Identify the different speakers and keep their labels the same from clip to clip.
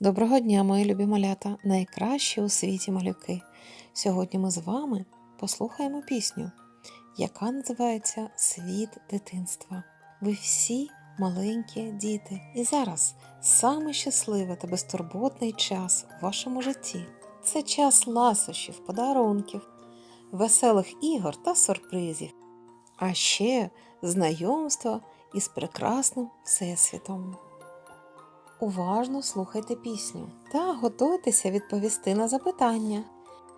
Speaker 1: Доброго дня, мої любі малята, найкращі у світі малюки. Сьогодні ми з вами послухаємо пісню, яка називається Світ дитинства. Ви всі маленькі діти, і зараз саме щасливий та безтурботний час у вашому житті. Це час ласощів, подарунків, веселих ігор та сюрпризів, а ще знайомства із прекрасним всесвітом. Уважно слухайте пісню та готуйтеся відповісти на запитання.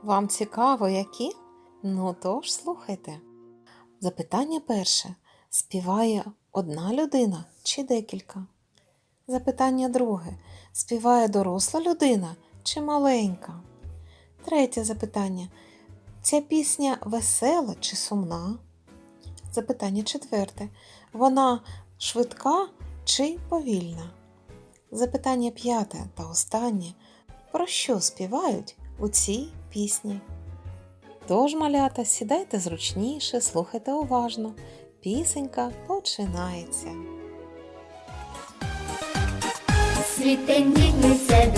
Speaker 1: Вам цікаво, які? Ну тож слухайте. Запитання перше. Співає одна людина чи декілька? Запитання друге. Співає доросла людина чи маленька? Третє запитання. Ця пісня весела чи сумна? Запитання четверте. Вона швидка чи повільна? Запитання п'яте та останнє. Про що співають у цій пісні? Тож, малята, сідайте зручніше, слухайте уважно. Пісенька починається.
Speaker 2: Світ тендітний це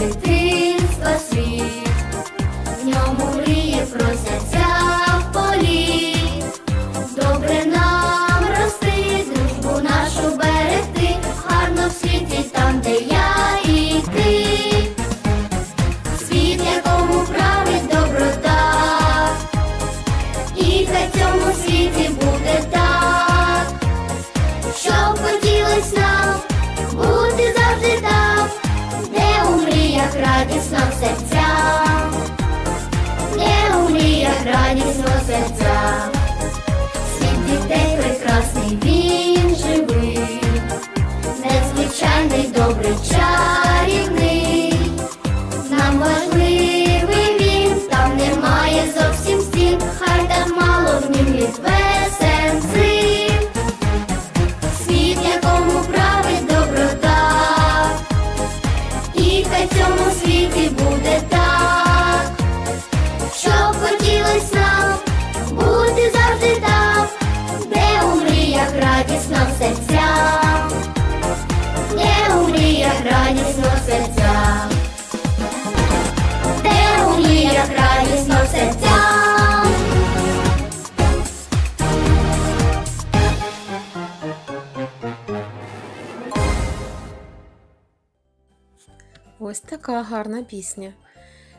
Speaker 1: Ось така гарна пісня.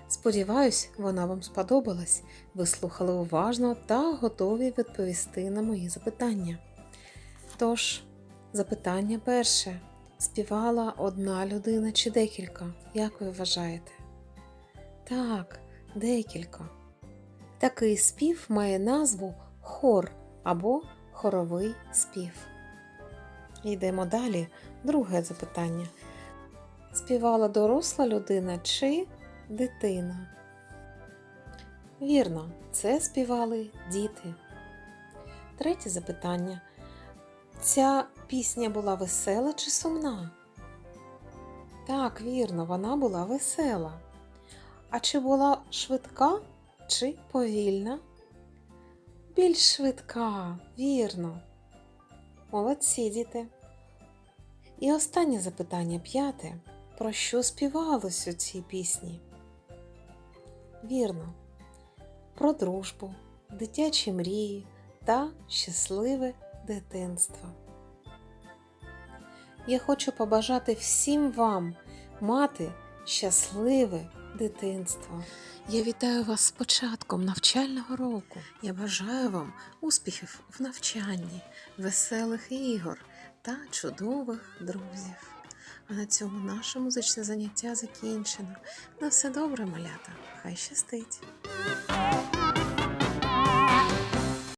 Speaker 1: Сподіваюсь, вона вам сподобалась. Ви слухали уважно та готові відповісти на мої запитання. Тож, запитання перше. Співала одна людина чи декілька? Як ви вважаєте? Так, декілька. Такий спів має назву хор або хоровий спів. Йдемо далі. Друге запитання. Співала доросла людина чи дитина? Вірно, це співали діти. Третє запитання. Ця пісня була весела чи сумна? Так, вірно, вона була весела. А чи була швидка чи повільна? Більш швидка, вірно. Молодці, діти. І останнє запитання п'яте. Про що співалось у цій пісні? Вірно, про дружбу, дитячі мрії та щасливе дитинство. Я хочу побажати всім вам мати щасливе дитинство. Я вітаю вас з початком навчального року. Я бажаю вам успіхів в навчанні, веселих ігор та чудових друзів. А на цьому наше музичне заняття закінчено. На все добре, малята. Хай щастить!